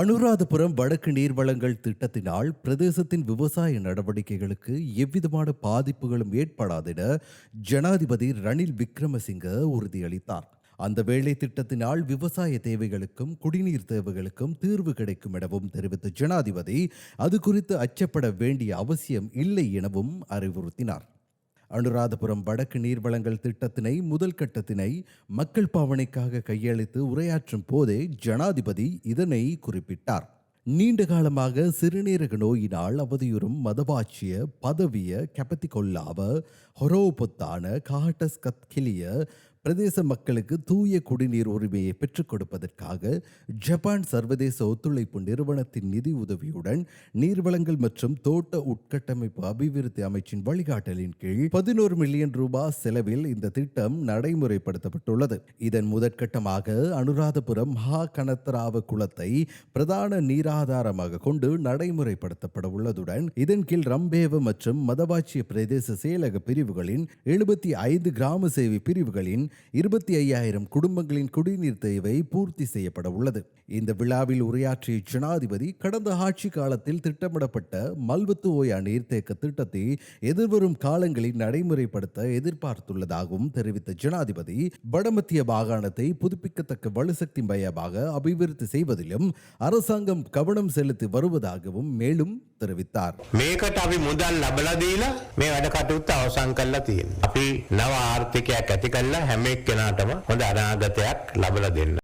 அனுராதபுரம் வடக்கு நீர்வளங்கள் திட்டத்தினால் பிரதேசத்தின் விவசாய நடவடிக்கைகளுக்கு எவ்விதமான பாதிப்புகளும் ஏற்படாதென ஜனாதிபதி ரணில் விக்ரமசிங்க உறுதியளித்தார். அந்த வேலை திட்டத்தினால் விவசாய தேவைகளுக்கும் குடிநீர் தேவைகளுக்கும் தீர்வு கிடைக்கும் எனவும் தெரிவித்த ஜனாதிபதி அது குறித்து அச்சப்பட வேண்டிய அவசியம் இல்லை எனவும் அறிவுறுத்தினார். அனுராதபுரம் வடக்கு நீர்வளங்கள் திட்டத்தினை முதல் கட்டத்தினை மக்கள் பாவனைக்காக கையளித்து உரையாற்றும் போதே ஜனாதிபதி இதனை குறிப்பிட்டார். நீண்ட காலமாக சிறுநீரக நோயினால் அவதியுறும் மதவாச்சிய பதவிய கெபத்திகொல்லாவ ஹொரோபொத்தான காட்டஸ் கத்கிலிய பிரதேச மக்களுக்கு தூய குடிநீர் உரிமையை பெற்றுக் கொடுப்பதற்காக ஜப்பான் சர்வதேச ஒத்துழைப்பு நிறுவனத்தின் நிதி உதவியுடன் நீர்வளங்கள் மற்றும் தோட்ட உட்கட்டமைப்பு அபிவிருத்தி அமைச்சின் வழிகாட்டலின் கீழ் பதினோரு மில்லியன் ரூபாய் செலவில் இந்த திட்டம் நடைமுறைப்படுத்தப்பட்டுள்ளது. இதன் முதற்கட்டமாக அனுராதபுரம் மகா கனத்தராவ குளத்தை பிரதான நீராதாரமாக கொண்டு நடைமுறைப்படுத்தப்பட உள்ளதுடன் இதன் கீழ் ரம்பேவ மற்றும் மதவாச்சிய பிரதேச செயலக பிரிவுகளின் எழுபத்தி ஐந்து கிராம சேவை பிரிவுகளின் இருபத்தி ஐயாயிரம் குடும்பங்களின் குடிநீர் தேவை பூர்த்தி செய்யப்பட உள்ளது. இந்த விழாவில் உரையாற்றிய ஜனாதிபதி கடந்த ஆட்சி காலத்தில் திட்டமிடப்பட்ட மல்வத்து ஓயா நீர்த்தேக்க திட்டத்தை எதிர்வரும் காலங்களில் நடைமுறைப்படுத்த எதிர்பார்த்துள்ளதாகவும் தெரிவித்த ஜனாதிபதி வடமத்திய மாகாணத்தை புதுப்பிக்கத்தக்க வலுசக்தி மையமாக அபிவிருத்தி செய்வதிலும் அரசாங்கம் கவனம் செலுத்தி வருவதாகவும் மேலும் උත්තර විතාර. මේකට අපි මුදල් ලබලා දීලා මේ වැඩ කටයුත්ත අවසන් කරලා තියෙනවා. අපි නව ආර්ථිකයක් ඇති කරලා හැම එක්කෙනාටම හොඳ අනාගතයක් ලබලා දෙන්න.